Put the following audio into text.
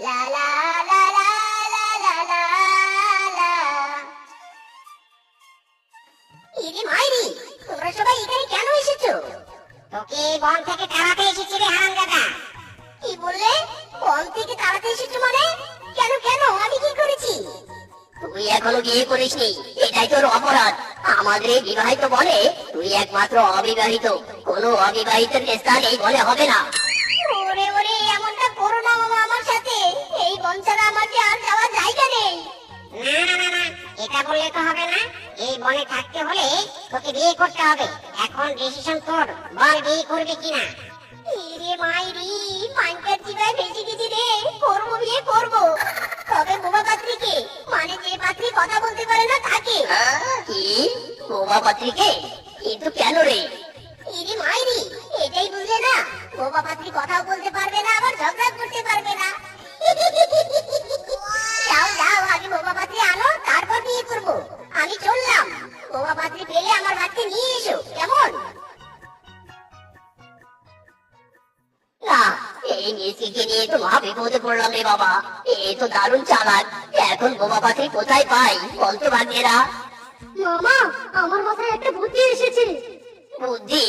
La la la la la la la la. ইরে মাইরি, তোমরা সবাই এখানে কেন এসেছ? তোকে বন থেকে তাড়াতে এসেছি রে হারামজাদা। কি বললে? বন থেকে তাড়াতে এসেছ মানে? কেন কেন? আমি কি করেছি? তুই এখনও বিয়ে করিসনি, এটাই তোর অপরাধ। আমাদের এই বিবাহিত বলে তুই একমাত্র অবিবাহিত, কোনো অবিবাহিত স্থান এই বলে হবে না। এটা বললে তো হবে না। এই বনে থাকতে হলে তোকে বিয়ে করতে হবে। এখন ডিসিশন তোর। বল বিয়ে করবি কিনা। রে মাইরি পাঞ্চার জিগায় বেঁচে গেছি রে। করব বিয়ে করব। তবে বোমা পাত্রীকে মানে যে পাত্রী কথা বলতে পারে না তাকে। কি? বোমা পাত্রীকে? কিন্তু কেন রে? ইরি মাইরি এটাই বুঝলে না। বোবা পাত্রী কথাও বলতে পারবে চললাম বোবা পাত্রী পেলে আমার বাড়িতে নিয়ে এসো কেমন? না এই মিসকিকে নিয়ে তো মহা বিপদে পড়লাম রে বাবা এ তো দারুণ চালাক এখন বোমা পাত্রী কোথায় পাই বলতো ভাগ্যেরা? মামা আমার মাথায় একটা বুদ্ধি এসেছে। বুদ্ধি?